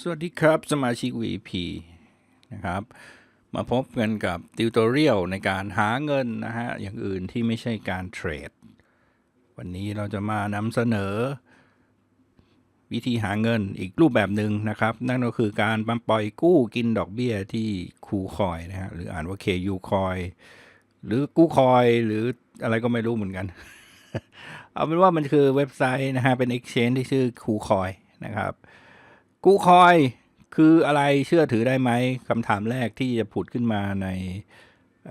สวัสดีครับ สมาชิก VP นะครับ มาพบกันกับติวตอเรียลในการหาเงินนะฮะ อย่างอื่นที่ไม่ใช่การเทรด วันนี้เราจะมานำเสนอ วิธีหาเงินอีกรูปแบบหนึ่งนะครับ นั่นก็คือการมาปล่อยกู้กินดอกเบี้ยที่คูคอยนะฮะ หรืออ่านว่า KU คอย หรือกู้คอยหรืออะไรก็ไม่รู้เหมือนกัน เอาเป็นว่ามันคือเว็บไซต์นะฮะ เป็น exchange ที่ชื่อคูคอยนะครับ กูคอยคืออะไรเชื่อถือได้ไหมคำถามแรกที่จะผุดขึ้นมาในเ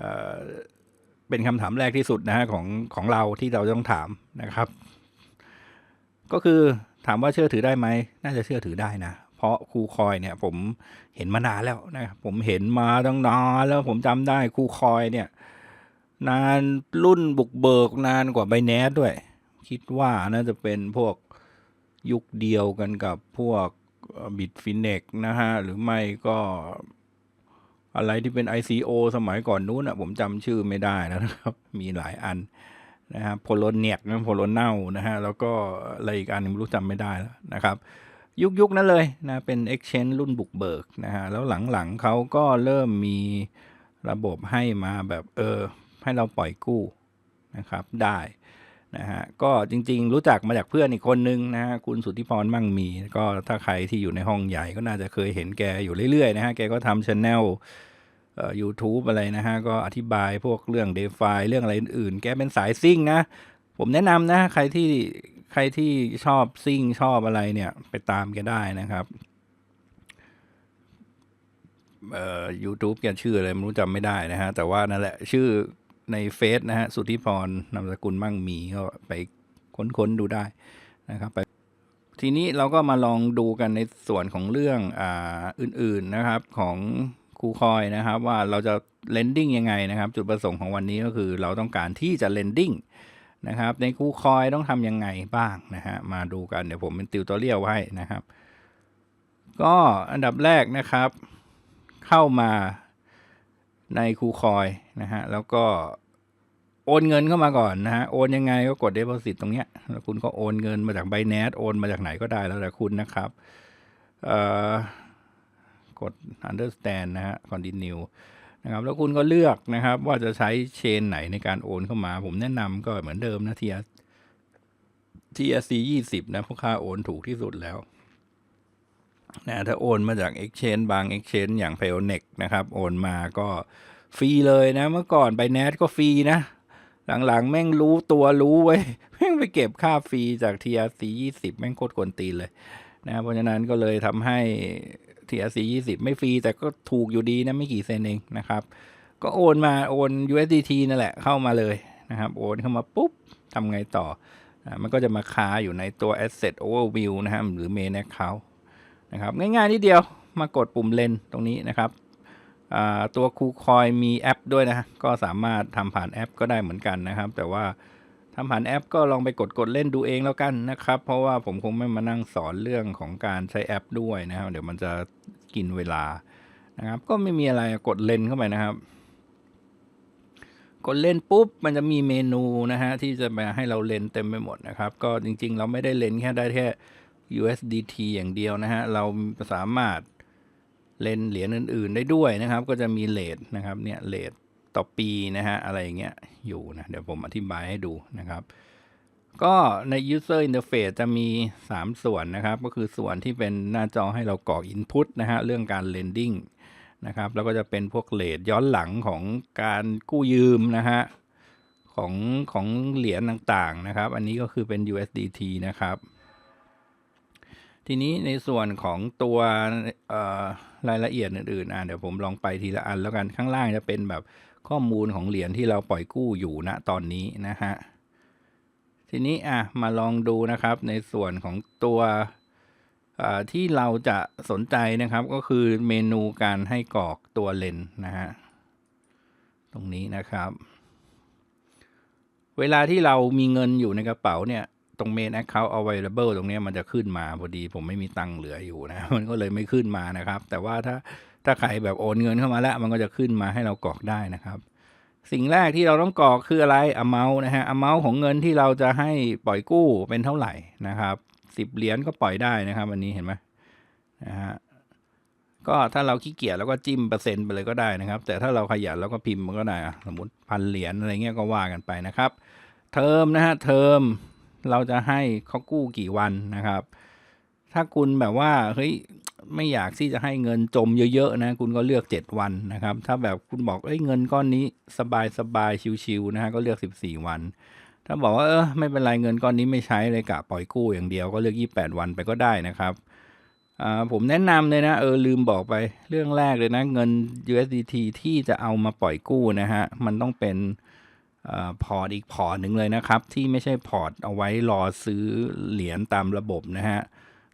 เป็นคำถามแรกที่สุดนะฮะของของเราที่เราต้องถามนะครับ ก็คือถามว่าเชื่อถือได้ไหมน่าจะเชื่อถือได้นะเพราะครูคอยเนี่ยผมเห็นมานานแล้วนะผมเห็นมาตั้งนานแล้วผมจำได้ครูคอยเนี่ย นานรุ่นบุกเบิกนานกว่าไบแนสด้วย คิดว่าน่าจะเป็นพวกยุคเดียวกันกับพวก บิตฟินเนกนะฮะ หรือไม่ก็อะไรที่เป็น ICO สมัยก่อนนู้นอะ ผมจำชื่อไม่ได้แล้วนะครับ มีหลายอันนะฮะโพลเนียกนะโพลเน่านะฮะ แล้วก็อะไรอีกอันหนึงไม่รู้จำไม่ได้แล้วนะครับ ยุคยุคนั้นเลยนะเป็น Exchange รุ่นบุกเบิกนะฮะ แล้วหลังๆเขาก็เริ่มมีระบบให้มาแบบเออ ให้เราปล่อยกู้นะครับได้ นะฮะก็จริง ๆ รู้จักมาจากเพื่อนอีกคนนึงนะฮะคุณสุทธิพรมั่งมี ก็ถ้าใครที่อยู่ในห้องใหญ่ก็น่าจะเคยเห็นแกอยู่เรื่อยๆนะฮะแกก็ทำช anel เอ่อ YouTube อะไรนะฮะ ก็อธิบายพวกเรื่อง d e f i เรื่องอะไรอื่นๆ แกเป็นสายซิ่งนะ ผมแนะนำนะ ใครที่ใครที่ชอบซิ่งชอบอะไรเนี่ย ไปตามแกได้นะครับเอ่อ YouTube แกชื่ออะไรไม่รู้จำไม่ได้นะฮะ แต่ว่านั่นแหละชื่อ ในเฟซนะฮะ สุทธิพรนามสกุลมั่งมีก็ไปค้นๆดูได้นะครับไปทีนี้เราก็มาลองดูกันในส่วนของเรื่องอ่าอื่นๆนะครับของครูคอยนะครับ ว่าเราจะ lending ยังไงนะครับ จุดประสงค์ของวันนี้ก็คือเราต้องการที่จะ lending นะครับ ในครูคอยต้องทำยังไงบ้างนะฮะมาดูกันเดี๋ยวผมเป็นติวตัวเรียลไว้นะครับ ก็อันดับแรกนะครับ เข้ามา ในครูคอยนะฮะแล้วก็โอนเงินเข้ามาก่อนนะฮะโอนยังไงก็กด deposit ตรงเนี้ยแล้วคุณก็โอนเงินมาจาก b บ n a n c e โอนมาจากไหนก็ได้แล้วแต่คุณนะครับเอ่อกด understand นะฮะ continue นะครับแล้วคุณก็เลือกนะครับ ว่าจะใช้เชนไหนในการโอนเข้ามา ผมแนะนำก็เหมือนเดิมนะ TR TRC 20 นะพราะค่าโอนถูกที่สุดแล้ว นะถ้าโอนมาจาก Exchange บาง Exchange อย่าง p a y o n e x นะครับโอนมาก็ฟรีเลยนะ เมื่อก่อนไป n a t ก็ฟรีนะ หลังๆ แม่งรู้ตัวรู้ไว้ แม่งไปเก็บค่าฟรีจาก TRC 20 แม่งโคตรกวนตีนเลยนะเพราะฉะนั้นก็เลยทำให้ TRC 20 ไม่ฟรี แต่ก็ถูกอยู่ดีนะ ไม่กี่เซนเองนะครับ ก็โอนมาโอน USDT นั่นแหละเข้ามาเลยนะครับ โอนเข้ามาปุ๊บทำไงต่อ มันก็จะมาค้าอยู่ในตัว Asset Overview นะครับหรือ Main Account นะครับง่ายๆนิดเดียวมากดปุ่มเลนตรงนี้นะครับตัวคูคอยมีแอปด้วยนะก็สามารถทำผ่านแอปก็ได้เหมือนกันนะครับ แต่ว่าทำผ่านแอปก็ลองไปกดกดเล่นดูเองแล้วกันนะครับ เพราะว่าผมคงไม่มานั่งสอนเรื่องของการใช้แอปด้วยนะครับ เดี๋ยวมันจะกินเวลานะครับ ก็ไม่มีอะไรกดเล่นเข้าไปนะครับ กดเล่นปุ๊บมันจะมีเมนูนะฮะที่จะมาให้เราเล่นเต็มไปหมดนะครับ ก็จริงๆ เราไม่ได้เล่นแค่ได้แค่ USDT อย่างเดียวนะฮะ เราสามารถเล่นเหรียญอื่น ๆ ได้ด้วยนะครับ ก็จะมีเลทนะครับ เนี่ยเลทต่อปีนะฮะ อะไรอย่างเงี้ยอยู่นะ เดี๋ยวผมอธิบายให้ดูนะครับ ก็ใน user interface จะมี 3 ส่วนนะครับ ก็คือส่วนที่เป็นหน้าจอให้เรากรอก input นะฮะ เรื่องการ lending นะครับ แล้วก็จะเป็นพวกเลทย้อนหลังของการกู้ยืมนะฮะของของเหรียญต่างๆนะครับ อันนี้ก็คือเป็น USDT นะครับ ทีนี้ในส่วนของตัวรายละเอียดอื่นๆอะเดี๋ยวผมลองไปทีละอันแล้วกันข้างล่างจะเป็นแบบข้อมูลของเหรียญที่เราปล่อยกู้อยู่ณตอนนี้นะฮะทีนี้อะมาลองดูนะครับในส่วนของตัวที่เราจะสนใจนะครับก็คือเมนูการให้กรอกตัวเลนนะฮะตรงนี้นะครับ เวลาที่เรามีเงินอยู่ในกระเป๋าเนี่ย รง main account available ตรงนี้มันจะขึ้นมาพอดีผมไม่มีตังค์เหลืออยู่นะ มันก็เลยไม่ขึ้นมานะครับ แต่ว่าถ้าถ้าใครแบบโอนเงินเข้ามาแล้ว มันก็จะขึ้นมาให้เรากรอกได้นะครับ สิ่งแรกที่เราต้องกรอกคืออะไร amount นะฮะ amount ของเงินที่เราจะให้ปล่อยกู้เป็นเท่าไหร่นะครับสิบเหรียญก็ปล่อยได้นะครับอันนี้เห็นไหมนะฮะก็ถ้าเราขี้เกียจแล้วก็จิ้มเปอร์เซ็นต์ไปเลยก็ได้นะครับ แต่ถ้าเราขยันแล้วก็พิมพ์มันก็ได้สมมติพันเหรียญอะไรเงี้ยก็ว่ากันไปนะครับ เทอมนะฮะเทอม เราจะให้เขากู้กี่วันนะครับ ถ้าคุณแบบว่าเฮ้ยไม่อยากที่จะให้เงินจมเยอะๆนะ คุณก็เลือก 7 วันนะครับ ถ้าแบบคุณบอกเอ้ยเงินก้อนนี้สบายสบายๆชิวๆนะฮะก็เลือก 14 วัน ถ้าบอกว่าเออไม่เป็นไรเงินก้อนนี้ไม่ใช้เลยกะปล่อยกู้อย่างเดียวก็เลือก 28 วันไปก็ได้นะครับอ่าผมแนะนำเลยนะเออลืมบอกไปเรื่องแรกเลยนะ เงิน USDT ที่จะเอามาปล่อยกู้นะฮะมันต้องเป็น พอร์ตอีกพอร์ตหนึ่งเลยนะครับ ที่ไม่ใช่พอร์ตเอาไว้รอซื้อเหรียญตามระบบนะฮะ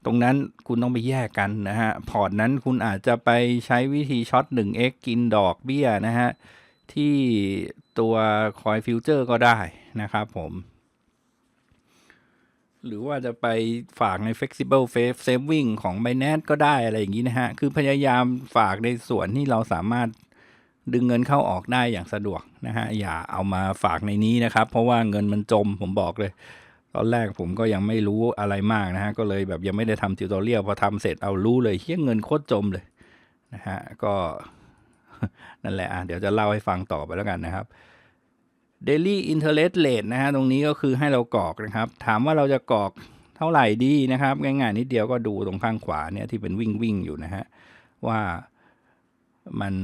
ตรงนั้นคุณต้องไปแยกกันนะฮะพอร์ตนั้นคุณอาจจะไปใช้วิธีช็อต 1x กินดอกเบี้ยนะฮะที่ตัวคอยฟิวเจอร์ก็ได้นะครับผมหรือว่าจะไปฝากใน flexible saving ของ Binance ก็ได้อะไรอย่างนี้นะฮะ คือพยายามฝากในส่วนที่เราสามารถ ดึงเงินเข้าออกได้อย่างสะดวกนะฮะอย่าเอามาฝากในนี้นะครับ เพราะว่าเงินมันจมผมบอกเลย ตอนแรกผมก็ยังไม่รู้อะไรมากนะฮะก็เลยแบบยังไม่ได้ทำติวตอเรียลพอทำเสร็จเอารู้เลยเฮี้ยเงินโคตรจมเลยนะฮะก็นั่นแหละอะเดี๋ยวจะเล่าให้ฟังต่อไปแล้วกันนะครับ Daily Interest Rate นะฮะตรงนี้ก็คือให้เรากรอกนะครับ ถามว่าเราจะกรอกเท่าไหร่ดีนะครับ ง่ายๆนิดเดียวก็ดูตรงข้างขวาเนี่ยที่เป็นวิ่งวิ่งอยู่นะฮะว่า มัน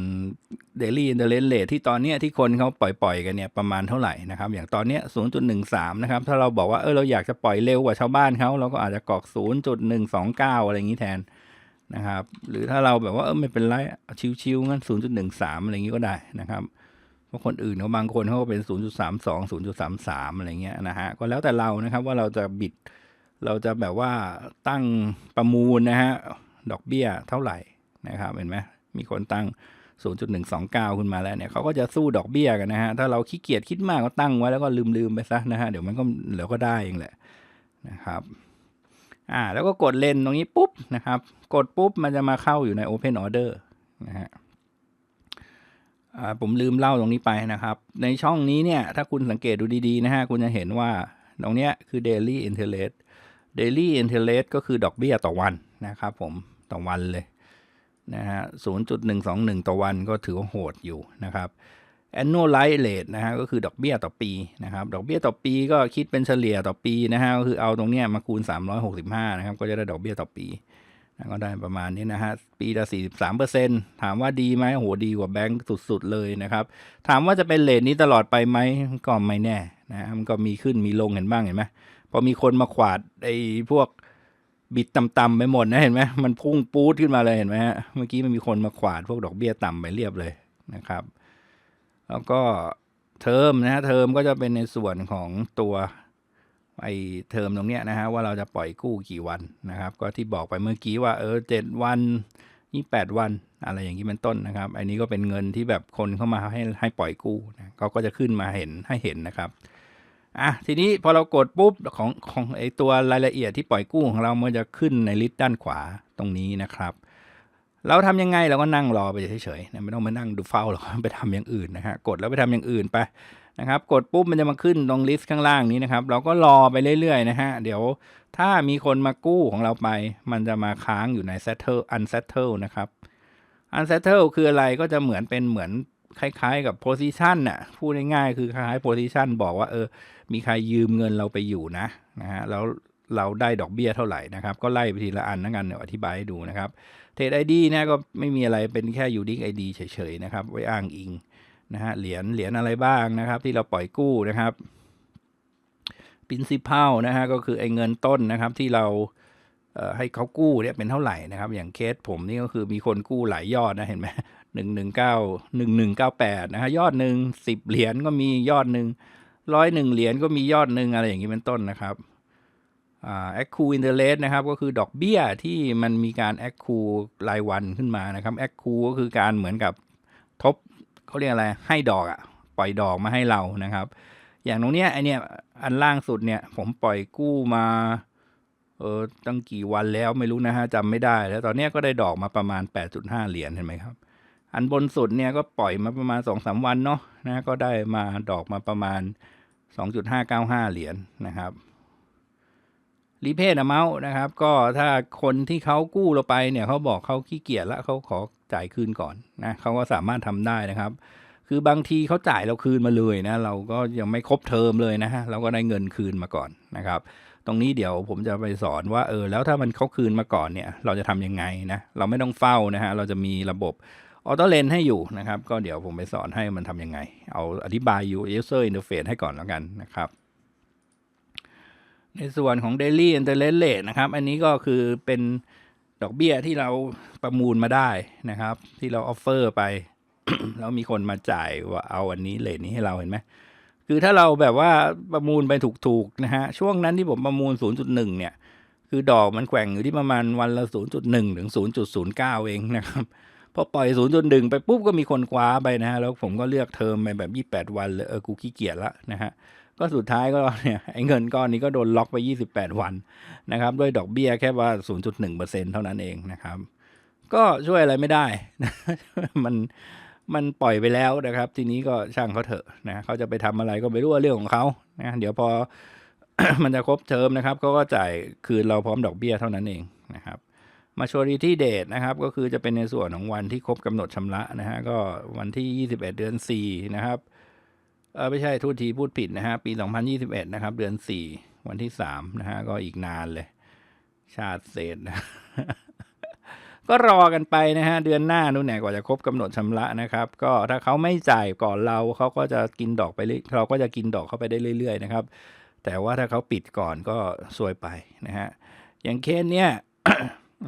Daily Interest Rate ที่ตอนเนี้ยที่คนเขาปล่อยๆกันเนี่ยประมาณเท่าไหร่นะครับ อย่างตอนเนี้ย0.13 นะครับ ถ้าเราบอกว่าเออเราอยากจะปล่อยเร็วกว่าชาวบ้านเขาเราก็อาจจะกรอก 0.129 อะไรอย่างนี้แทนนะครับ หรือถ้าเราแบบว่าเออไม่เป็นไรชิวๆงั้น 0.13 อะไรอย่างนี้ก็ได้นะครับเพราะคนอื่นเขาบางคนเขาก็เป็น 0.32 0.33 อะไรเงี้ยนะฮะก็แล้วแต่เรานะครับว่าเราจะบิดเราจะแบบว่าตั้งประมูลนะฮะดอกเบี้ยเท่าไหร่นะครับเห็นไหม มีคนตั้ง 0.129 ขึ้นมาแล้วเนี่ยเขาก็จะสู้ดอกเบี้ยกันนะฮะ ถ้าเราขี้เกียจคิดมากก็ตั้งไว้แล้วก็ลืมๆไปซะนะฮะ เดี๋ยวมันก็เดี๋ยวก็ได้เองแหละนะครับ อ่า แล้วก็กดเลนตรงนี้ปุ๊บนะครับ กดปุ๊บมันจะมาเข้าอยู่ใน Open Order นะฮะอ่าผมลืมเล่าตรงนี้ไปนะครับ ในช่องนี้เนี่ย ถ้าคุณสังเกตดูดีๆนะฮะ คุณจะเห็นว่าตรงเนี้ยคือ daily interest daily interest ก็คือดอกเบี้ยต่อวันนะครับผม ต่อวันเลย นะฮะ 0.121 ต่อวันก็ถือว่าโหดอยู่นะครับ annualized rate นะฮะก็คือดอกเบี้ยต่อปีนะครับ ดอกเบี้ยต่อปีก็คิดเป็นเฉลี่ยต่อปีนะฮะก็คือเอาตรงเนี้ยมาคูณ 365 นะครับ ก็จะได้ดอกเบี้ยต่อปีนะก็ได้ประมาณนี้นะฮะ ปีละ 43เปอร์เซ็นถามว่าดีไหมโหดีกว่าแบงก์สุดๆ เลยนะครับ ถามว่าจะเป็นเลทนี้ตลอดไปไหมก็ไม่แน่นะมันก็มีขึ้นมีลงเห็นบ้างเห็นไหมพอมีคนมาขวาดไอ้พวก บิดต่ำๆไปหมดนะเห็นไหมมันพุ่งปูดขึ้นมาเลยเห็นไหมฮะเมื่อกี้มันมีคนมาขวาดพวกดอกเบี้ยต่ำไปเรียบเลยนะครับ แล้วก็เทอมนะฮะเทอมก็จะเป็นในส่วนของตัวไอเทอมตรงเนี้ยนะฮะว่าเราจะปล่อยกู้กี่วันนะครับ ก็ที่บอกไปเมื่อกี้ว่าเออเจ็ดวันนี่แปดวันอะไรอย่างนี้เป็นต้นนะครับ อันนี้ก็เป็นเงินที่แบบคนเข้ามาให้ให้ปล่อยกู้นะเขาก็จะขึ้นมาเห็นให้เห็นนะครับ อะทีนี้พอเรากดปุ๊บของของไอตัวรายละเอียดที่ปล่อยกู้ของเรามันจะขึ้นในลิสต์ด้านขวาตรงนี้นะครับ เราทำยังไงเราก็นั่งรอไปเฉยๆไม่ต้องมานั่งดูเฝ้าหรอกไปทำอย่างอื่นนะฮะกดแล้วไปทำอย่างอื่นไปนะครับ กดปุ๊บมันจะมาขึ้นตรงลิสต์ข้างล่างนี้นะครับ เราก็รอไปเรื่อยๆนะฮะเดี๋ยวถ้ามีคนมากู้ของเราไป มันจะมาค้างอยู่ใน settle unsettle นะครับ unsettle คืออะไรก็จะเหมือนเป็นเหมือน คล้ายๆ กับ position น่ะพูดง่ายๆคือคล้ายๆ position บอกว่าเออ มีใครยืมเงินเราไปอยู่นะนะฮะแล้วเราได้ดอกเบี้ยเท่าไหร่นะครับ ก็ไล่ไปทีละอันนะกันเดี๋ยวอธิบายให้ดูนะครับเทรดไอดีนะก็ไม่มีอะไรเป็นแค่ unique ID เฉยๆนะครับ ไว้อ้างอิงนะฮะเหรียญเหรียญอะไรบ้างนะครับ ที่เราปล่อยกู้นะครับ principal นะฮะก็คือไอ้เงินต้นนะครับที่เราเให้เขากู้เนี่ยเป็นเท่าไหร่นะครับ อย่างเคสผมนี่ก็คือมีคนกู้หลายยอดนะเห็นไหม หนึ่งหนึ่งเก้าหนึ่งหนึ่งเก้าแปดนะฮะยอดหนึ่งสิบเหรียญก็มียอดหนึ่งร้อยหนึ่งเหรียญก็มียอดหนึ่งอะไรอย่างนี้เป็นต้นนะครับแอ่า accrue interest นะครับก็คือดอกเบี้ยที่มันมีการ accrue รายวันขึ้นมานะครับ accrue ก็คือการเหมือนกับทบเขาเรียกอะไรให้ดอกอะปล่อยดอกมาให้เรานะครับ อย่างตรงเนี้ยไอเนี้ยอันล่างสุดเนี่ยผมปล่อยกู้มาเออตั้งกี่วันแล้วไม่รู้นะฮะจำไม่ได้ แล้วตอนเนี้ยก็ได้ดอกมาประมาณ 8.5 เหรียญเห็นไหมครับ อันบนสุดเนี่ยก็ปล่อยมาประมาณ2อสวันเนาะนะก็ได้มาดอกมาประมาณ 2.595 เหรียญนะครับรีเพย์ amount นะครับ ก็ถ้าคนที่เขากู้เราไปเนี่ยเขาบอกเขาขี้เกียจแล้วเขาขอจ่ายคืนก่อนนะเขาก็สามารถทำได้นะครับ คือบางทีเขาจ่ายเราคืนมาเลยนะ เราก็ยังไม่ครบเทอมเลยนะฮะเราก็ได้เงินคืนมาก่อนนะครับ ตรงนี้เดี๋ยวผมจะไปสอนว่าเออแล้วถ้ามันเขาคืนมาก่อนเนี่ย เราจะทำยังไงนะเราไม่ต้องเฝ้านะฮะเราจะมีระบบ ออโต้เลนให้อยู่นะครับ ก็เดี๋ยวผมไปสอนให้มันทำยังไง เอาอธิบาย user interface ให้ก่อนแล้วกันนะครับ ในส่วนของ daily interest rate นะครับ อันนี้ก็คือเป็นดอกเบี้ยที่เราประมูลมาได้นะครับ ที่เราออฟเฟอร์ไป แล้วมีคนมาจ่ายว่าเอาอันนี้เลทนี้ให้เราเห็นไหมคือถ้าเราแบบว่าประมูลไปถูกๆนะฮะช่วงนั้นที่ผมประมูล 0.1 เนี่ย คือดอกมันแกว่งอยู่ที่ประมาณวันละ 0.1 ถึง 0.09 เองนะครับ พอปล่อย0.1ไปปุ๊บก็มีคนคว้าไปนะฮะแล้วผมก็เลือกเทอมไปแบบ 28 วันเลยเออกูขี้เกียจละนะฮะก็สุดท้ายก็เนี่ยไอ้เงินก้อนนี้ก็โดนล็อกไป 28 วันนะครับด้วยดอกเบี้ยแค่ว่า 0.1%เท่านั้นเองนะครับ ก็ช่วยอะไรไม่ได้มันมันปล่อยไปแล้วนะครับ ทีนี้ก็ช่างเขาเถอะนะเขาจะไปทำอะไรก็ไม่รู้ว่าเรื่องของเขานะเดี๋ยวพอมันจะครบเทอมนะครับเขาก็จ่ายคืนเราพร้อมดอกเบี้ยเท่านั้นเองนะครับ maturity date นะครับก็คือจะเป็นในส่วนของวันที่ครบกำหนดชำระนะฮะก็วันที่ 21 เดือน 4 นะครับเออไม่ใช่ทุกทีพูดผิดนะฮะปี 2021 นะครับ เดือน 4 วันที่ 3 นะฮะก็อีกนานเลย ชาติเศษนะก็รอกันไปนะฮะเดือนหน้านู่นแหละกว่าจะครบกำหนดชำระนะครับ ก็ถ้าเขาไม่จ่ายก่อนเราเขาก็จะกินดอกไปเรื่อยเราก็จะกินดอกเข้าไปได้เรื่อยๆนะครับ แต่ว่าถ้าเขาปิดก่อนก็ซวยไปนะฮะอย่างเคสเนี้ย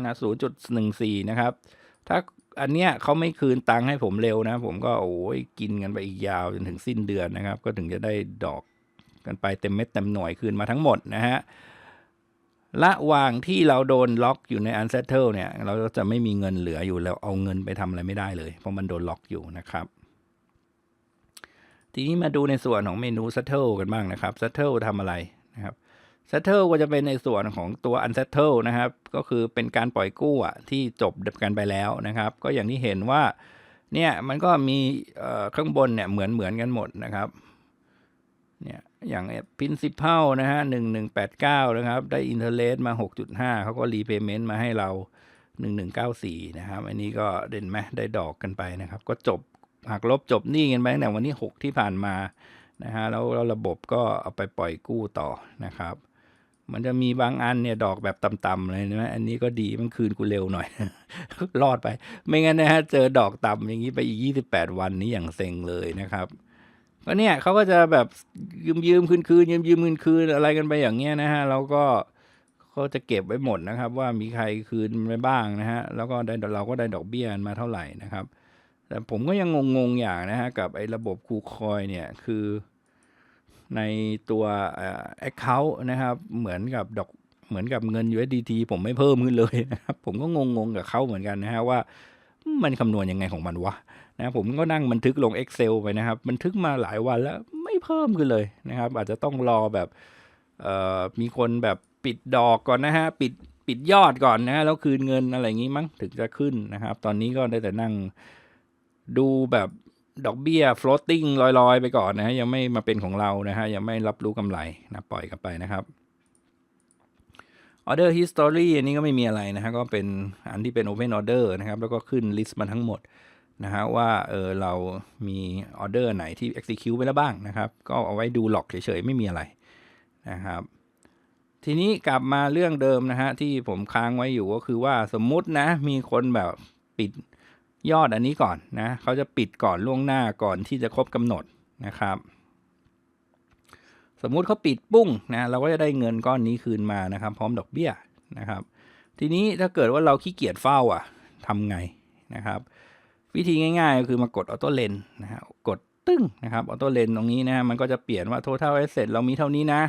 นะศูนย์จุดหนึ่งสี่นะครับ ถ้าอันเนี้ยเขาไม่คืนตังค์ให้ผมเร็วนะ ผมก็โอ้ยกินกันไปอีกยาวจนถึงสิ้นเดือนนะครับ ก็ถึงจะได้ดอกกันไปเต็มเม็ดเต็มหน่วยคืนมาทั้งหมดนะฮะระหว่างที่เราโดนล็อกอยู่ใน unsettle เนี่ย เราจะไม่มีเงินเหลืออยู่แล้วเอาเงินไปทำอะไรไม่ได้เลย เพราะมันโดนล็อกอยู่นะครับ ทีนี้มาดูในส่วนของเมนู settle กันบ้างนะครับ settle ทำอะไรนะครับ settle ก็จะเป็นในส่วนของตัว unsettle นะครับ ก็คือเป็นการปล่อยกู้ที่จบกันไปแล้วนะครับ ก็อย่างที่เห็นว่าเนี่ยมันก็มีเอ่อข้างบนเนี่ยเหมือนเหมือนกันหมดนะครับเนี่ยอย่าง principal นะฮะหนึ่งหนึ่งแปดเก้านะครับ ได้ interest มาหกจุดห้าเขาก็ repayment มาให้เราหนึ่งหนึ่งเก้าสี่นะครับ อันนี้ก็เด่นไหมได้ดอกกันไปนะครับ ก็จบหักลบจบหนี้กันไปตั้งแต่วันที่หกที่ผ่านมานะฮะแล้วระบบก็เอาไปปล่อยกู้ต่อนะครับ มันจะมีบางอันเนี่ยดอกแบบต่ำๆเลยนะอันนี้ก็ดีมันคืนกูเร็วหน่อย รอดไป ไม่งั้นนะฮะเจอดอกต่ำอย่างนี้ไปอีกยี่สิบแปดวันนี้อย่างเซ็งเลยนะครับก็เนี่ยเขาก็จะแบบยืมยืมคืนคืนยืมยืมคืนคืนอะไรกันไปอย่างเงี้ยนะฮะเราก็เขาจะเก็บไว้หมดนะครับ ว่ามีใครคืนไปบ้างนะฮะแล้วก็ได้เราก็ได้ดอกเบี้ยมาเท่าไหร่นะครับ แต่ผมก็ยังงงๆอย่างนะฮะกับไอ้ระบบคูคอยเนี่ยคือ ในตัวเอ่อ account นะครับ เหมือนกับดอกเหมือนกับเงิน USDT ผมไม่เพิ่มขึ้นเลยนะครับ ผมก็งงๆกับเขาเหมือนกันนะฮะว่ามันคำนวณยังไงของมันวะนะผมก็นั่งบันทึกลง Excel ไปนะครับ บันทึกมาหลายวันแล้วไม่เพิ่มขึ้นเลยนะครับ อาจจะต้องรอแบบมีคนแบบปิดดอกก่อนนะฮะปิดปิดยอดก่อนนะฮะแล้วคืนเงินอะไรอย่างงี้มั้งถึงจะขึ้นนะครับ ตอนนี้ก็ได้แต่นั่งดูแบบ ดอกเบี้ย floating ลอยๆ ไปก่อนนะฮะยังไม่มาเป็นของเรานะฮะยังไม่รับรู้กำไรนะปล่อยกันไปนะครับ order history อันนี้ก็ไม่มีอะไรนะฮะก็เป็นอันที่เป็น open order นะครับ แล้วก็ขึ้น list มาทั้งหมดนะฮะว่าเออเรามีออเดอร์ไหนที่ execute ไปแล้วบ้างนะครับ ก็เอาไว้ดูหลอกเฉยๆ ไม่มีอะไรนะครับ ทีนี้กลับมาเรื่องเดิมนะฮะที่ผมค้างไว้อยู่ก็คือว่าสมมุตินะ มีคนแบบปิด ยอดอันนี้ก่อนนะเขาจะปิดก่อนล่วงหน้าก่อนที่จะครบกำหนดนะครับ สมมุติเขาปิดปุ้งนะเราก็จะได้เงินก้อนนี้คืนมานะครับ พร้อมดอกเบี้ยนะครับ ทีนี้ถ้าเกิดว่าเราขี้เกียจเฝ้าอะทำไงนะครับ วิธีง่ายๆก็คือมากดออโต้เลนนะฮะกดตึ้งนะครับออโต้เลนตรงนี้นะมันก็จะเปลี่ยนว่า total asset เรามีเท่านี้นะ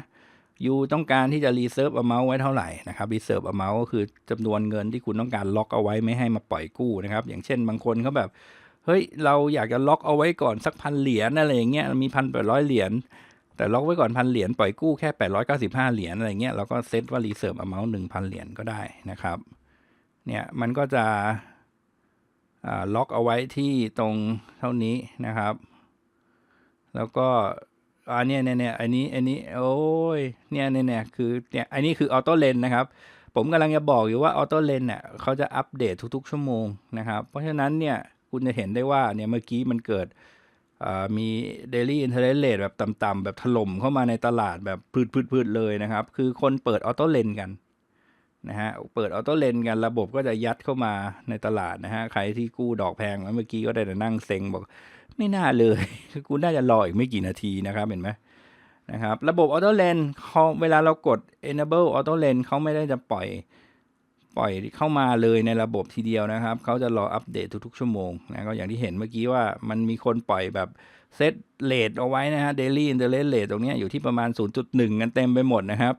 ยูต้องการที่จะ reserve amount ไว้เท่าไหร่นะครับ reserve amount ก็คือจำนวนเงินที่คุณต้องการล็อกเอาไว้ไม่ให้มาปล่อยกู้นะครับ อย่างเช่นบางคนเขาแบบเฮ้ยเราอยากจะล็อกเอาไว้ก่อนสักพันเหรียญอะไรอย่างเงี้ยมีพันแปดร้อยเหรียญแต่ล็อกไว้ก่อนพันเหรียญปล่อยกู้แค่แปดร้อยเก้าสิบห้าเหรียญอะไรเงี้ยเราก็เซตว่า reserve amount หนึ่งพันเหรียญก็ได้นะครับเนี่ยมันก็จะล็อกเอาไว้ที่ตรงเท่านี้นะครับ แล้วก็ อันนี้เนี่ยเนี่ยอันนี้อันนี้โอ้ยเนี่ยเนี่ยเนี่ยคือเนี่ยอันนี้คือออโต้เลนนะครับ ผมกำลังจะบอกอยู่ว่าออโต้เลนเนี่ยเขาจะอัปเดตทุกๆ ชั่วโมงนะครับ เพราะฉะนั้นเนี่ยคุณจะเห็นได้ว่าเนี่ยเมื่อกี้มันเกิดมีเดลี่อินเทอร์เน็ตเรทแบบต่ำๆแบบถล่มเข้ามาในตลาดแบบพืดๆเลยนะครับ คือคนเปิดออโต้เลนกัน นะฮะเปิดออโต้เลนกันระบบก็จะยัดเข้ามาในตลาดนะฮะใครที่กู้ดอกแพงเมื่อกี้ก็ได้แต่นั่งเซ็งบอก ไม่น่าเลยกูน่าจะรออีกไม่กี่นาทีนะครับเห็นไหมนะครับระบบ Auto Lens เขาเวลาเรากด enable Auto Lens เขาไม่ได้จะปล่อยปล่อยเข้ามาเลยในระบบทีเดียวนะครับ เขาจะรออัปเดตทุกๆ ชั่วโมงนะก็อย่างที่เห็นเมื่อกี้ว่ามันมีคนปล่อยแบบเซตเลทเอาไว้นะฮะ daily interest rate ตรงเนี้ยอยู่ที่ประมาณ 0.1 กันเต็มไปหมดนะครับ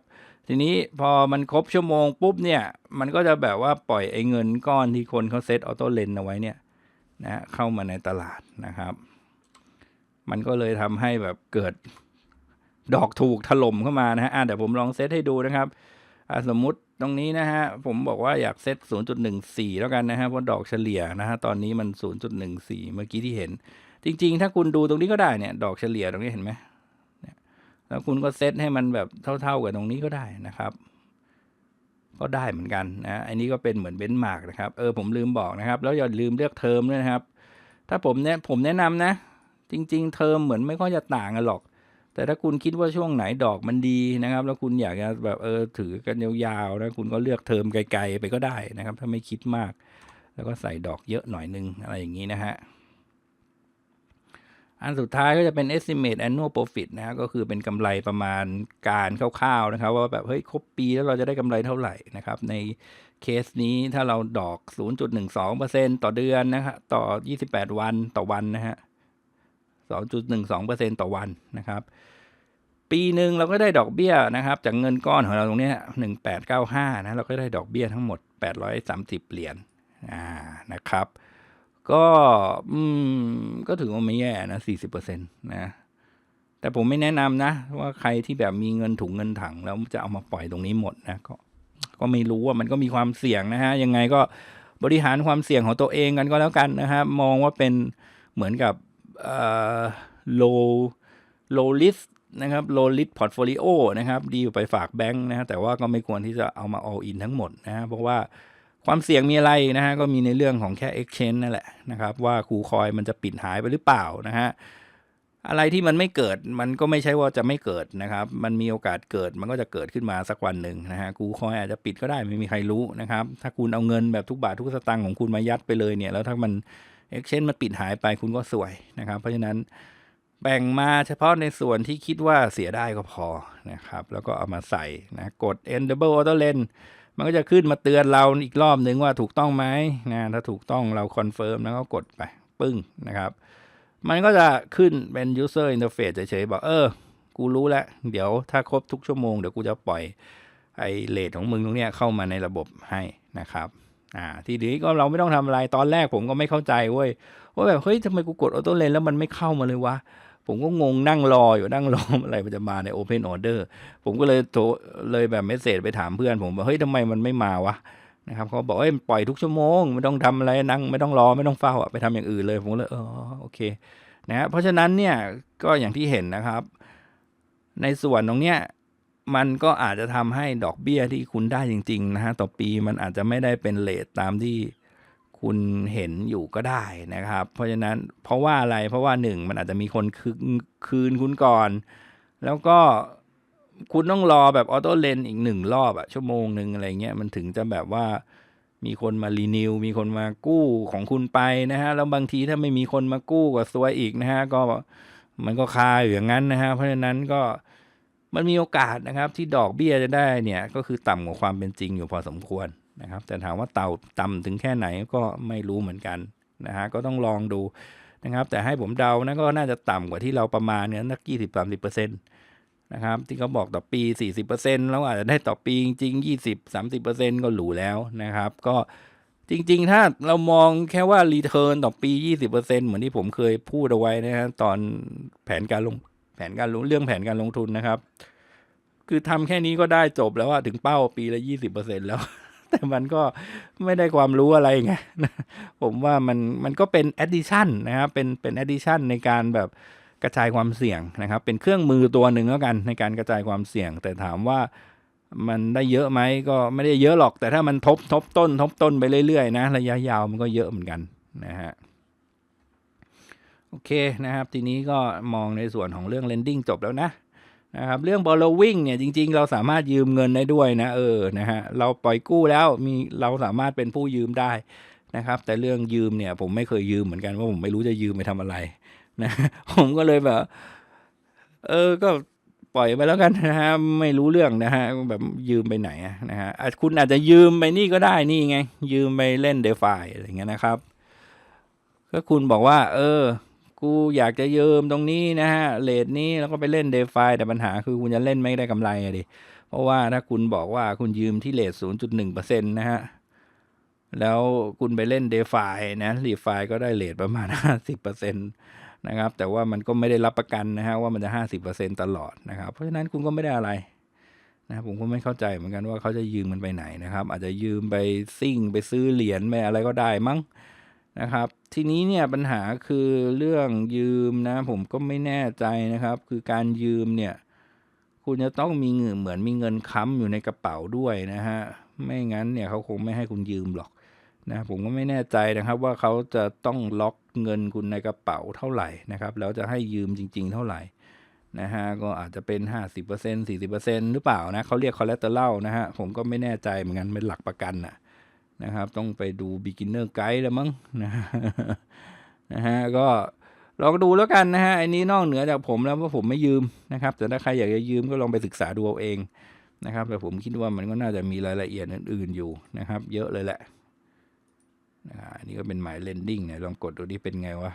ทีนี้พอมันครบชั่วโมงปุ๊บเนี่ยมันก็จะแบบว่าปล่อยไอ้เงินก้อนที่คนเขาเซตออโต้เลนเอาไว้เนี่ยนะเข้ามาในตลาดนะครับ มันก็เลยทำให้แบบเกิดดอกถูกถล่มเข้ามานะฮะเดี๋ยวผมลองเซตให้ดูนะครับสมมุติตรงนี้นะฮะผมบอกว่าอยากเซต 0.14 แล้วกันนะฮะเพราะดอกเฉลี่ยนะฮะตอนนี้มัน 0.14 เมื่อกี้ที่เห็น จริง ๆ ถ้าคุณดูตรงนี้ก็ได้เนี่ย ดอกเฉลี่ยตรงนี้เห็นไหม แล้วคุณก็เซตให้มันแบบเท่า ๆกับตรงนี้ก็ได้นะครับ ก็ได้เหมือนกันนะอันนี้ก็เป็นเหมือนเบนช์มาร์กนะครับเออผมลืมบอกนะครับ แล้วอย่าลืมเลือกเทอมด้วยนะครับ ถ้าผมเนี่ยผมแนะนำนะ จริง ๆ เทอมเหมือนไม่ค่อยจะต่างกันหรอก แต่ถ้าคุณคิดว่าช่วงไหนดอกมันดีนะครับ แล้วคุณอยากจะแบบเออถือกันยาวๆนะคุณก็เลือกเทอมไกลๆไปก็ได้นะครับ ถ้าไม่คิดมาก แล้วก็ใส่ดอกเยอะหน่อยนึงอะไรอย่างนี้นะฮะ อันสุดท้ายก็จะเป็น estimate annual profit นะฮะก็คือเป็นกำไรประมาณการคร่าวๆนะครับ ว่าแบบเฮ้ยครบปีแล้วเราจะได้กำไรเท่าไหร่นะครับ ในเคสนี้ถ้าเราดอก 0.12%ต่อเดือนนะฮะต่อ 28 วันต่อวันนะฮะ 2.12%ต่อวันนะครับ ปีหนึ่งเราก็ได้ดอกเบี้ยนะครับ จากเงินก้อนของเราตรงนี้ 1895 นะเราก็ได้ดอกเบี้ยทั้งหมด 830 เหรียญอ่านะครับ ก็อืมก็ถือว่าไม่แย่นะ40%นตนะแต่ผมไม่แนะนำนะ ว่าใครที่แบบมีเงินถุงเงินถัง แล้วจะเอามาปล่อยตรงนี้หมดนะก็ ก็ไม่รู้ว่ามันก็มีความเสี่ยงนะฮะ ยังไงก็บริหารความเสี่ยงของตัวเองกันก็แล้วกันนะครับมองว่าเป็นเหมือนกับเอ่อ low low risk นะครับ low risk portfolio นะครับ ดีกว่ไปฝากแบงค์นะฮะ แต่ว่าก็ไม่ควรที่จะเอามา all in ทั้งหมดนะฮะเพราะว่า ความเสี่ยงมีอะไรนะฮะก็มีในเรื่องของแค่ exchange นั่นแหละนะครับว่าคูคอยมันจะปิดหายไปหรือเปล่านะฮะอะไรที่มันไม่เกิดมันก็ไม่ใช่ว่าจะไม่เกิดนะครับ มันมีโอกาสเกิดมันก็จะเกิดขึ้นมาสักวันหนึ่งนะฮะกูคอยอาจจะปิดก็ได้ไม่มีใครรู้นะครับ ถ้าคุณเอาเงินแบบทุกบาททุกสตางค์ของคุณมายัดไปเลยเนี่ยแล้วถ้ามันเอ็กชนมันปิดหายไปคุณก็สวยนะครับ เพราะฉะนั้นแบ่งมาเฉพาะในส่วนที่คิดว่าเสียได้ก็พอนะครับ แล้วก็เอามาใส่นะกด end double auto lens มันก็จะขึ้นมาเตือนเราอีกรอบหนึ่งว่าถูกต้องไหมนะถ้าถูกต้องเราคอนเฟิร์มแล้วก็กดไปปึ้งนะครับ มันก็จะขึ้นเป็น user interface เฉยๆบอกเออ กูรู้แล้ว เดี๋ยวถ้าครบทุกชั่วโมงเดี๋ยวกูจะปล่อยไอ้เลทของมึงตรงเนี้ยเข้ามาในระบบให้นะครับอ่าทีนี้ก็เราไม่ต้องทำอะไรตอนแรกผมก็ไม่เข้าใจเว้ยว่าแบบเฮ้ยทำไมกูกดออโต้เลนแล้วมันไม่เข้ามาเลยวะ ผมก็งงนั่งรออยู่นั่งรออะไรมันจะมาใน Open Order ผมก็เลยโทรเลยแบบเมสเซจไปถามเพื่อน ผมว่าเฮ้ยทำไมมันไม่มาวะนะครับเขาบอกเอ้ยปล่อยทุกชั่วโมงไม่ต้องทำอะไรนั่งไม่ต้องรอไม่ต้องเฝ้าอะไปทำอย่างอื่นเลยผมเลยเออโอเคนะเพราะฉะนั้นเนี่ยก็อย่างที่เห็นนะครับ ในส่วนตรงเนี้ยมันก็อาจจะทำให้ดอกเบี้ยที่คุณได้จริง ๆ นะฮะต่อปีมันอาจจะไม่ได้เป็นเลทตามที่ คุณเห็นอยู่ก็ได้นะครับ เพราะฉะนั้นเพราะว่าอะไรเพราะว่าหนึ่งมันอาจจะมีคนคืนคืนคุณก่อน แล้วก็คุณต้องรอแบบออโต้เลนอีกหนึ่งรอบอะชั่วโมงหนึ่งอะไรเงี้ยมันถึงจะแบบว่ามีคนมารีนิว มีคนมากู้ของคุณไปนะฮะ แล้วบางทีถ้าไม่มีคนมากู้ก็ซวยอีกนะฮะ ก็มันก็คาอยู่อย่างนั้นนะฮะ เพราะฉะนั้นก็มันมีโอกาสนะครับที่ดอกเบี้ยจะได้เนี่ย ก็คือต่ำกว่าความเป็นจริงอยู่พอสมควร นะครับ แต่ถามว่าเต่าต่ำถึงแค่ไหนก็ไม่รู้เหมือนกันนะฮะก็ต้องลองดูนะครับ แต่ให้ผมเดานะก็น่าจะต่ำกว่าที่เราประมาณเนี่ยนักยี่สิบสามสิบเปอร์เซ็นต์นะครับที่เขาบอกต่อปี 40%แล้วอาจจะได้ต่อปีจริงๆ 20 30%ก็หรูแล้วนะครับ ก็จริง ๆ ถ้าเรามองแค่ว่ารีเทิร์นต่อปี 20%เหมือนที่ผมเคยพูดเอาไว้นะฮะตอนแผนการลงแผนการลงเรื่องแผนการลงทุนนะครับ คือทำแค่นี้ก็ได้จบแล้วว่าถึงเป้าปีละ 20%แล้ว แต่มันก็ไม่ได้ความรู้อะไรไงผมว่ามันมันก็เป็น addition นะครับเป็นเป็น addition ในการแบบกระจายความเสี่ยงนะครับ เป็นเครื่องมือตัวหนึ่งแล้วกันในการกระจายความเสี่ยง แต่ถามว่ามันได้เยอะไหมก็ไม่ได้เยอะหรอก แต่ถ้ามันทบทบต้น ทบต้นไปเรื่อยๆนะระยะยาวมันก็เยอะเหมือนกันนะฮะโอเคนะครับ ทีนี้ก็มองในส่วนของเรื่อง lending จบแล้วนะ นะครับเรื่อง borrowing เนี่ยจริง ๆ เราสามารถยืมเงินได้ด้วยนะเออนะฮะเราปล่อยกู้แล้วมีเราสามารถเป็นผู้ยืมได้นะครับ แต่เรื่องยืมเนี่ย ผมไม่เคยยืมเหมือนกันว่าผมไม่รู้จะยืมไปทำอะไรนะผมก็เลยแบบ เออก็ปล่อยไปแล้วกันนะฮะไม่รู้เรื่องนะฮะแบบยืมไปไหนนะฮะอะคุณอาจจะยืมไปนี่ก็ได้นี่ไง ยืมไปเล่นเดฟายอะไรเงี้ยนะครับ ก็คุณบอกว่า เออ กูอยากจะยืมตรงนี้นะฮะเลทนี้แล้วก็ไปเล่นเดฟายแต่ปัญหาคือคุณจะเล่นไม่ได้กำไรอะดิ เพราะว่าถ้าคุณบอกว่าคุณยืมที่เลท0.1%นะฮะ แล้วคุณไปเล่นเดฟายนะรีฟายก็ได้เลทประมาณ50%นะครับ แต่ว่ามันก็ไม่ได้รับประกันนะฮะว่ามันจะ50%ตลอดนะครับ เพราะฉะนั้นคุณก็ไม่ได้อะไรนะผมก็ไม่เข้าใจเหมือนกันว่าเขาจะยืมมันไปไหนนะครับ อาจจะยืมไปซิ่งไปซื้อเหรียญไปอะไรก็ได้มั้ง นะครับ ทีนี้เนี่ยปัญหาคือเรื่องยืมนะ ผมก็ไม่แน่ใจนะครับ คือการยืมเนี่ย คุณจะต้องมีเงินเหมือนมีเงินค้ำอยู่ในกระเป๋าด้วยนะฮะไม่งั้นเนี่ยเขาคงไม่ให้คุณยืมหรอกนะผมก็ไม่แน่ใจนะครับว่าเขาจะต้องล็อกเงินคุณในกระเป๋าเท่าไหร่นะครับ แล้วจะให้ยืมจริง ๆ เท่าไหร่นะฮะก็อาจจะเป็น 50% 40%หรือเปล่านะเขาเรียก collateral นะฮะผมก็ไม่แน่ใจเหมือนกันเป็นหลักประกันนะ นะครับ ต้องไปดู beginner guide แล้วมั้งนะฮะนะฮะก็ลองดูแล้วกันนะฮะอันนี้นอกเหนือจากผมแล้วว่าผมไม่ยืมนะครับ แต่ถ้าใครอยากจะยืมก็ลองไปศึกษาดูเอาเองนะครับ แต่ผมคิดว่ามันก็น่าจะมีรายละเอียดอื่นๆอยู่นะครับ เยอะเลยแหละนะฮะอันนี้ก็เป็นหมาย lending เนี่ยลองกดดูดิเป็นไงวะ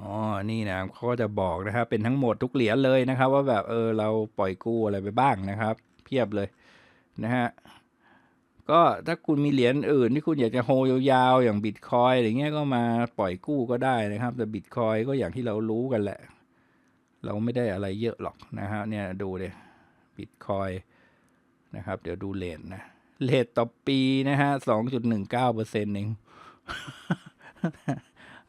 อ๋อ นี่นะเขาก็จะบอกนะครับเป็นทั้งหมดทุกเหรียญเลยนะครับ ว่าแบบเออเราปล่อยกู้อะไรไปบ้างนะครับ เพียบเลยนะฮะ ก็ถ้าคุณมีเหรียญอื่นที่คุณอยากจะโฮยาวๆอย่างบิตคอยอะไรเงี้ยก็มาปล่อยกู้ก็ได้นะครับ แต่บิตคอยก็อย่างที่เรารู้กันแหละ เราไม่ได้อะไรเยอะหรอกนะฮะเนี่ยดูเลยบิตคอยนะครับ เดี๋ยวดูเลทนะเลทต่อปีนะฮะสองจุดหนึ่งเก้าเปอร์เซ็นต์เอง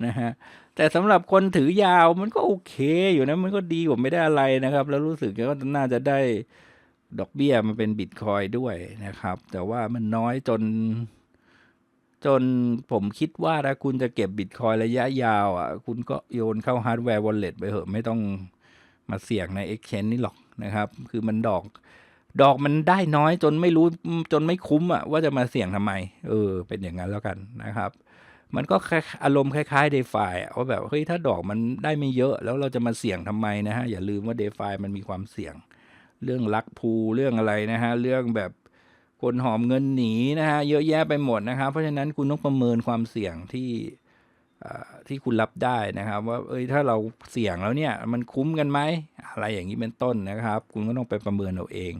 นะฮะแต่สำหรับคนถือยาวมันก็โอเคอยู่นะ มันก็ดีกว่าไม่ได้อะไรนะครับ แล้วรู้สึกว่าน่าจะได้ ดอกเบี้ยมันเป็นบิตคอยด้วยนะครับ แต่ว่ามันน้อยจน จนผมคิดว่าถ้าคุณจะเก็บบิตคอยระยะยาวอะ คุณก็โยนเข้าฮาร์ดแวร์วอลเล็ตไปเถอะไม่ต้องมาเสี่ยงใน Exchange นี่หรอกนะครับ คือมันดอก ดอกมันได้น้อยจนไม่รู้จนไม่คุ้มอะว่าจะมาเสี่ยงทำไม เออ เป็นอย่างนั้นแล้วกันนะครับมันก็อารมณ์คล้ายๆ d e f ายว่าแบบเฮ้ยถ้าดอกมันได้ไม่เยอะ แล้วเราจะมาเสี่ยงทำไมนะฮะ อย่าลืมว่า d e f ามันมีความเสี่ยง เรื่องลักพูเรื่องอะไรนะฮะเรื่องแบบคนหอมเงินหนีนะฮะเยอะแยะไปหมดนะครับ เพราะฉะนั้นคุณต้องประเมินความเสี่ยงที่ที่คุณรับได้นะครับ ว่าเอ้ยถ้าเราเสี่ยงแล้วเนี่ย มันคุ้มกันไหมอะไรอย่างนี้เป็นต้นนะครับ คุณก็ต้องไปประเมินเอาเอง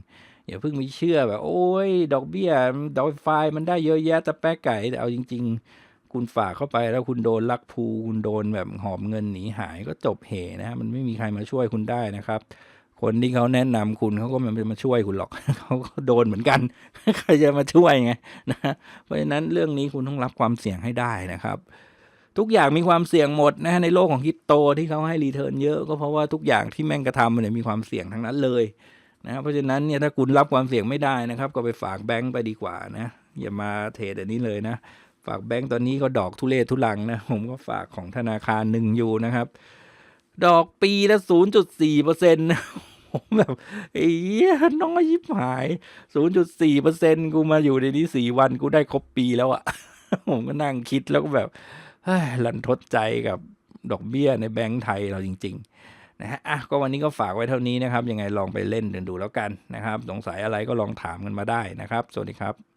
อย่าเพิ่งไปเชื่อแบบ โอ้ย ดอกเบี้ยดอกไฟมันได้เยอะแยะแต่แป๊กไก่แต่เอาจริง ๆ คุณฝากเข้าไปแล้วคุณโดนลักพูคุณโดนแบบหอมเงินหนีหายก็จบเหนะฮะมันไม่มีใครมาช่วยคุณได้นะครับ คนที่เขาแนะนำคุณเขาก็ไม่มาช่วยคุณหรอกเขาก็โดนเหมือนกันใครจะมาช่วยไงนะเพราะฉะนั้นเรื่องนี้คุณต้องรับความเสี่ยงให้ได้นะครับ ทุกอย่างมีความเสี่ยงหมดนะในโลกของคริปโตที่เขาให้รีเทิร์นเยอะก็เพราะว่าทุกอย่างที่แม่งกระทำมันมีความเสี่ยงทั้งนั้นเลยนะเพราะฉะนั้นเนี่ยถ้าคุณรับความเสี่ยงไม่ได้นะครับ ก็ไปฝากแบงก์ไปดีกว่านะอย่ามาเทรดอันนี้เลยนะ ฝากแบงก์ตอนนี้ก็ดอกทุเลศทุลังนะผมก็ฝากของธนาคารหนึ่งอยู่นะครับ ดอกปีละศูนย์จุดสี่เปอร์เซ็นต์ผมแบบไอ้เหี้ยน้อยยิบหายศูนย์จุดสี่เปอร์เซ็นกูมาอยู่ในนี้สี่วันกูได้ครบปีแล้วอะผมก็นั่งคิดแล้วก็แบบเฮ้ยลันทดใจกับดอกเบี้ยในแบงก์ไทยเราจริง ๆ นะฮะอะก็วันนี้ก็ฝากไว้เท่านี้นะครับ ยังไงลองไปเล่นดูแล้วกันนะครับ สงสัยอะไรก็ลองถามกันมาได้นะครับ สวัสดีครับ